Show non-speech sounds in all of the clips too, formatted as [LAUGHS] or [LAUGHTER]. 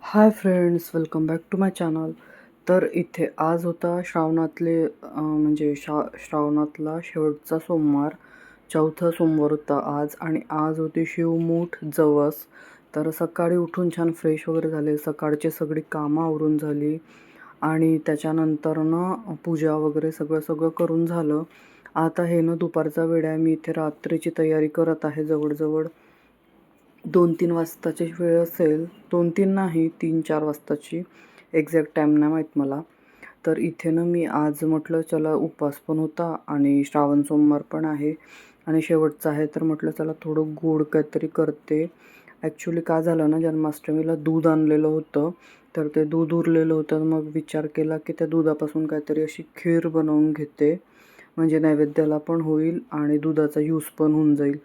Hi friends welcome back to my channel. तर इथे आज होता श्रावणातले म्हणजे श्रा श्रावणातला शेवटचा सोमवार. चौथा सोमवार होता आज आणि आज होती शिवमूठ जवस. तर सकाळी उठून छान फ्रेश वगैरे झाले. सकाळची सगळी कामं आवरून झाली आणि त्याच्यानंतर ना पूजा वगैरे सगळं सगळं करून झालं. आता हे ना दुपारचा वेळ आहे. मी इथे रात्रीची तयारी करत आहे जवळजवळ. दोन तीन वाजताची वेळ असेल. दोन तीन नाही तीन चार वाजताची. एक्झॅक्ट टाईम नाही माहीत मला. तर इथे ना मी आज म्हटलं चला उपवास पण होता आणि श्रावण सोमवार पण आहे आणि शेवटचं आहे तर म्हटलं चला थोडं गोड काहीतरी करते. ॲक्च्युली काय झालं ना जन्माष्टमीला दूध आणलेलं होतं. तर ते दूध उरलेलं होतं. मग विचार केला की त्या दुधापासून काहीतरी अशी खीर बनवून घेते. म्हणजे नैवेद्याला पण होईल आणि दुधाचा यूज पण होऊन जाईल.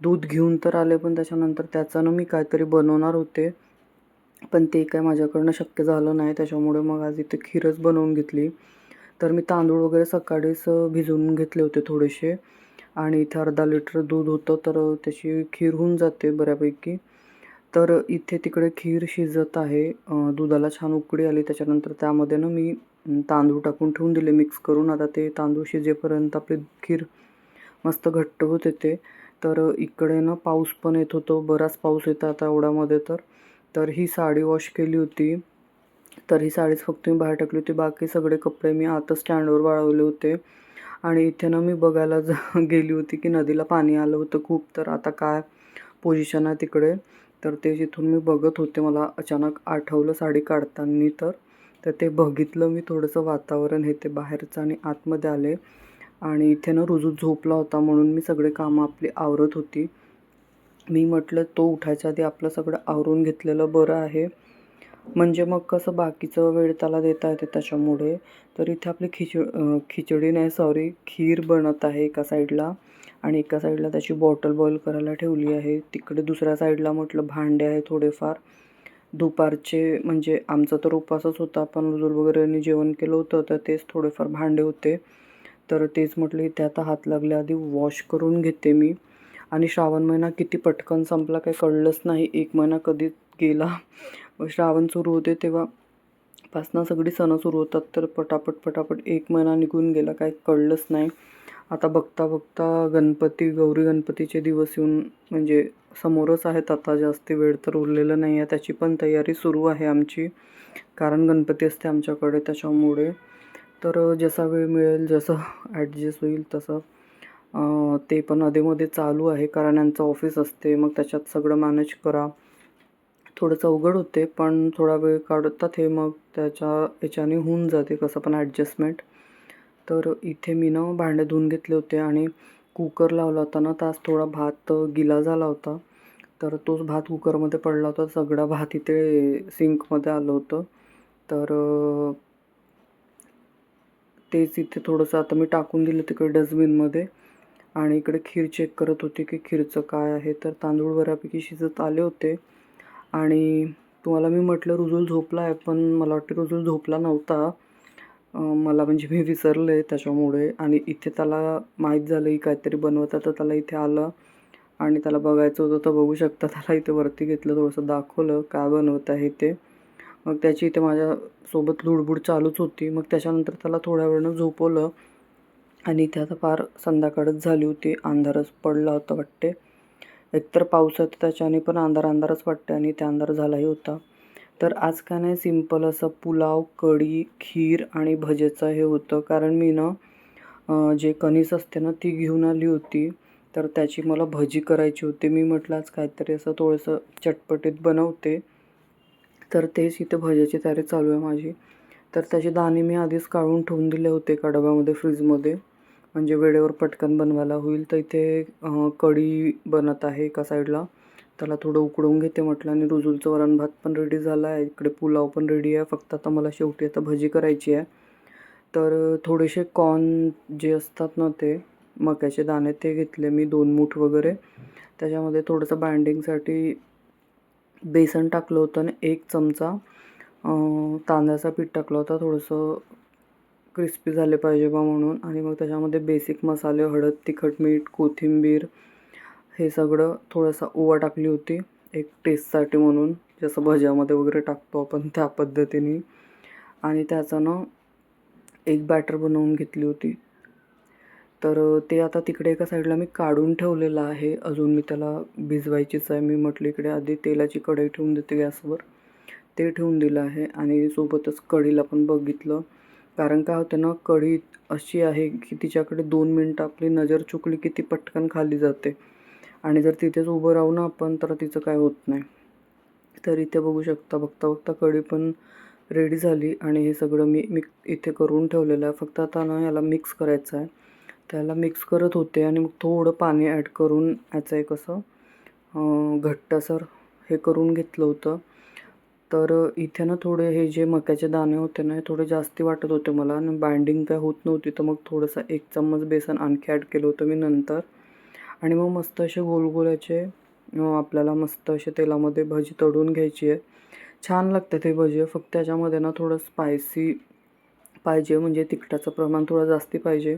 दूध घेऊन तर आले पण त्याच्यानंतर त्याच्यानं मी काहीतरी बनवणार होते. पण ते काय माझ्याकडनं शक्य झालं नाही त्याच्यामुळे मग आज इथे खीरच बनवून घेतली. तर मी तांदूळ वगैरे सकाळीच भिजवून घेतले होते थोडेसे. आणि इथे अर्धा लिटर दूध होतं तर त्याची खीर होऊन जाते बऱ्यापैकी. तर इथे तिकडे खीर शिजत आहे. दुधाला छान उकडी आली त्याच्यानंतर त्यामध्ये ना मी तांदूळ टाकून ठेवून दिले मिक्स करून. आता ते तांदूळ शिजेपर्यंत आपली खीर मस्त घट्ट होत येते तर इकडे ना पाऊस पण येत होतो. बराच पाऊस येतो आता एवढ्यामध्ये तर. तर ही साडी वॉश केली होती. तर ही साडीच फक्त मी बाहेर टाकली होती. बाकी सगळे कपडे मी आतच स्टँडवर वाळवले होते. आणि इथे ना मी बघायला जा [LAUGHS] गेली होती की नदीला पाणी आलं होतं खूप. तर आता काय पोझिशन आहे तिकडे. तर ते जिथून मी बघत होते मला अचानक आठवलं साडी काढताना तर. तर ते बघितलं मी थोडंसं वातावरण हे ते बाहेरचं आणि आतमध्ये आले. आणि इथे ना रुजू झोपला होता म्हणून मी सगळे कामं आपली आवरत होती. मी म्हटलं तो उठायच्या आधी आपलं सगळं आवरून घेतलेलं बरं आहे. म्हणजे मग कसं बाकीचं वेळ त्याला देता येते त्याच्यामुळे? तर इथे आपली खिच खिचडी नाही सॉरी खीर बनत आहे एका साईडला. आणि एका साईडला त्याची बॉटल बॉईल करायला ठेवली आहे. तिकडे दुसऱ्या साईडला म्हटलं भांडे आहे थोडेफार. दुपारचे म्हणजे आमचा तर उपवासच होता पण रुजूल वगैरे जेवण केलं होतं तर तेच थोडेफार भांडे होते. तर तेच म्हटलं इथे आता हात लागल्या आधी वॉश करून घेते मी. आणि श्रावण महिना किती पटकन संपला काही कळलंच नाही. एक महिना कधीच गेला श्रावण सुरू होते तेव्हा पासनं सगळी सणं सुरू होतात तर पटापट पटापट एक महिना निघून गेला काय कळलंच नाही. आता बघता बघता गणपती गौरी गणपतीचे दिवस येऊन म्हणजे समोरच आहेत आता जास्ती वेळ तर उरलेलं नाही आहे त्याची पण तयारी सुरू आहे आमची कारण गणपती असते आमच्याकडे त्याच्यामुळे. तर जसा वेळ मिळेल जसं ॲडजस्ट होईल तसं ते पण अधेमध्ये चालू आहे कारण यांचं ऑफिस असते. मग त्याच्यात सगळं मॅनेज करा. थोडंसं अवघड होते पण थोडा वेळ काढतात हे मग त्याच्या याच्याने होऊन जाते कसं पण ॲडजस्टमेंट तर इथे मी ना भांडे धुवून घेतले होते आणि कुकर लावला होता ना तास थोडा भात गिला झाला होता. तर तोच भात कुकरमध्ये पडला होता सगळा भात इथे सिंकमध्ये आलं होतं. तर तेच इथे थोडंसं आता मी टाकून दिलं तिकडे डस्टबिनमध्ये आणि इकडे खीर चेक करत होते की खीरचं काय आहे. तर तांदूळ बऱ्यापैकी शिजत आले होते. आणि तुम्हाला मी म्हटलं रुजूल झोपला आहे पण मला वाटतं रुजूल झोपला नव्हता. मला म्हणजे मी विसरले त्याच्यामुळे आणि इथे त्याला माहीत झालं की काहीतरी बनवतात तर त्याला इथे आलं आणि त्याला बघायचं होतं तर बघू शकता त्याला इथे वरती घेतलं थोडंसं दाखवलं काय बनवत आहे ते. मग त्याची इथे माझ्यासोबत लुडबुड चालूच होती. मग त्याच्यानंतर त्याला थोड्या वेळानं झोपवलं आणि इथे आता फार संध्याकाळच झाली होती अंधारच पडला होता वाटते. एकतर पावसात त्याच्याने पण अंधार अंधारच वाटते आणि ते अंधार झालाही होता. तर आज काय नाही सिंपल असं पुलाव कढी खीर आणि भजेचं हे होतं. कारण मी ना जे कणीस असते ना ती घेऊन आली होती. तर त्याची मला भजी करायची होती. मी म्हटलं आज काहीतरी असं थोडंसं चटपटीत बनवते. तर तेच इथे भज्याची तयारी चालू आहे माझी. तर त्याचे दाणे मी आधीच काढून ठेवून दिले होते एका डब्यामध्ये फ्रीजमध्ये. म्हणजे वेळेवर पटकन बनवायला होईल. तर इथे कढी बनत आहे एका साईडला. त्याला थोडं उकडवून घेते म्हटलं आणि रुजूलचं वरण भात पण रेडी झाला आहे. इकडे पुलाव पण रेडी आहे. फक्त आता मला शेवटी आता भजी करायची आहे. तर थोडेसे कॉर्न जे असतात ना ते मक्याचे दाणे ते घेतले मी दोन मूठ वगैरे. त्याच्यामध्ये थोडंसं बाइंडिंगसाठी बेसन टाकलं होतं आणि एक चमचा तांदळाचा पीठ टाकलं होता. थोडंसं क्रिस्पी झाले पाहिजे बा म्हणून. आणि मग त्याच्यामध्ये बेसिक मसाले हळद तिखट मीठ कोथिंबीर हे सगळं थोडासा ओवा टाकली होती. एक टेस्टसाठी म्हणून जसं भज्यामध्ये वगैरे टाकतो आपण त्या पद्धतीने. आणि त्याचं ना एक बॅटर बनवून घेतली होती. तर ते आता तिकडे एका साईडला मी काढून ठेवलेलं आहे. अजून मी त्याला भिजवायचीच आहे. मी म्हटलं इकडे आधी तेलाची कढई ठेवून देते गॅसवर. ते ठेवून दिलं आहे. आणि सोबतच कढीला पण बघितलं. कारण काय होतं ना कढी अशी आहे की तिच्याकडे दोन मिनटं आपली नजर चुकली की ती पटकन खाली जाते. आणि जर तिथेच उभं राहू ना आपण तर तिचं काय होत नाही. तर इथे बघू शकता बघता बघता कढी पण रेडी झाली आणि हे सगळं मी मी इथे करून ठेवलेलं आहे. फक्त आता ना याला मिक्स करायचं आहे. त्याला मिक्स करत होते आणि मग थोडं पाणी ॲड करून याचं एक असं घट्टसर हे करून घेतलं होतं. तर इथे ना थोडे हे जे मक्याचे दाणे होते ना हे थोडे जास्ती वाटत होते मला आणि बाइंडिंग काय होत नव्हती. तर मग थोडंसं एक चम्मच बेसन आणखी ॲड केलं होतं मी नंतर. आणि मग मस्त असे गोलगोलाचे आपल्याला मस्त असे तेलामध्ये भजी तळून घ्यायची आहे. छान लागते ते भजी. फक्त त्याच्यामध्ये ना थोडं स्पायसी पाहिजे. म्हणजे तिखटाचं प्रमाण थोडं जास्ती पाहिजे.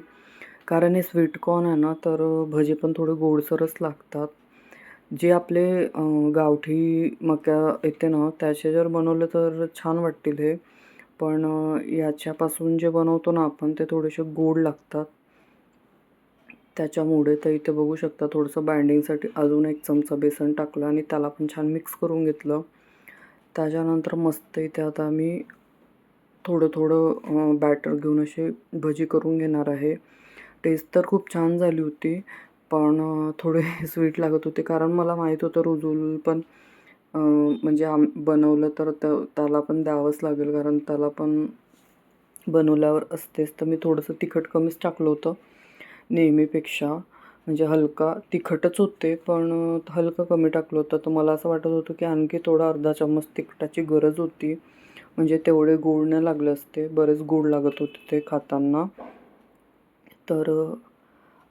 कारण हे स्वीटकॉर्न आहे ना तर भजी पण थोडे गोडसरच लागतात. जे आपले गावठी मक्या येते ना त्याचे जर बनवले तर छान वाटतील हे. पण याच्यापासून जे बनवतो ना आपण ते थोडेसे गोड लागतात. त्याच्यामुळे तर इथे बघू शकता थोडंसं बाइंडिंगसाठी अजून एक चमचा बेसन टाकलं आणि त्याला पण छान मिक्स करून घेतलं. त्याच्यानंतर मस्त इथे आता मी थोडं थोडं बॅटर घेऊन असे भजी करून घेणार आहे. टेस्ट तर खूप छान झाली होती. पण थोडे [LAUGHS] स्वीट लागत होते. कारण मला माहीत होतं रुजूल पण म्हणजे आम बनवलं तर त्याला पण द्यावंच लागेल. कारण त्याला पण बनवल्यावर असतेच. तर मी थोडंसं तिखट कमीच टाकलं होतं नेहमीपेक्षा. म्हणजे हलका तिखटच होते पण हलकं कमी टाकलं होतं. तर मला असं वाटत होतं की आणखी थोडा अर्धा चम्मच तिखटाची गरज होती. म्हणजे तेवढे गोड नाही लागले असते. बरेच गोड लागत होते ते खाताना. तर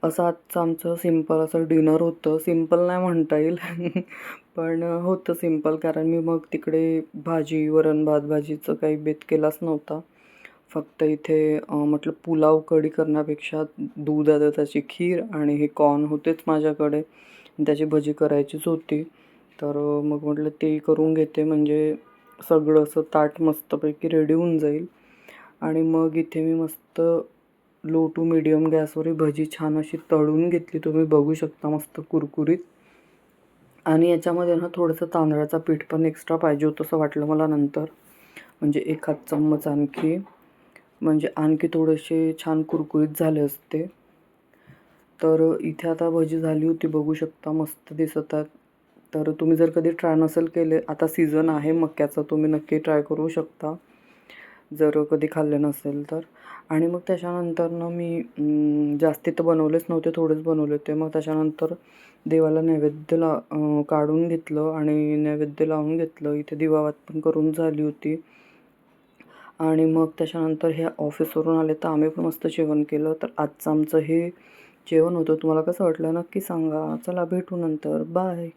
असं आजचं आमचं सिंपल असं डिनर होतं. सिंपल नाही म्हणता येईल. [LAUGHS] पण होतं सिंपल कारण मी मग तिकडे भाजी वरण भात भाजीचं काही बेत केलाच नव्हता. फक्त इथे म्हटलं पुलाव कढी करण्यापेक्षा दूध त्याची खीर आणि हे कॉर्न होतेच माझ्याकडे. त्याची भजी करायचीच होती. तर मग म्हटलं ते करून घेते. म्हणजे सगळं असं ताट मस्तपैकी रेडी होऊन जाईल. आणि मग इथे मी मस्त लो टू मिडियम गॅसवर भजी छान अशी तळून घेतली. तुम्ही बघू शकता मस्त कुरकुरीत. आणि याच्यामध्ये ना थोडंसं तांदळाचा पीठ पण एक्स्ट्रा पाहिजे होतं असं वाटलं मला नंतर. म्हणजे एखाद चम्मच आणखी. म्हणजे आणखी थोडेसे छान कुरकुरीत झाले असते. तर इथे आता भजी झाली होती बघू शकता मस्त दिसत आहेत. तर तुम्ही जर कधी ट्राय नसेल केले आता सीझन आहे मक्याचा तुम्ही नक्की ट्राय करू शकता. जर कधी खाल्ले नसेल तर. आणि मग त्याच्यानंतरनं मी जास्ती तर बनवलेच नव्हते थोडेच बनवले होते. मग त्याच्यानंतर देवाला नैवेद्य ला काढून घेतलं आणि नैवेद्य लावून घेतलं. इथे दिवावात पण करून झाली होती. आणि मग त्याच्यानंतर हे ऑफिसवरून आले तर आम्ही पण मस्त जेवण केलं. तर आजचं आमचं हे जेवण होतं. तुम्हाला कसं वाटलं नक्की सांगा. चला भेटू नंतर. बाय.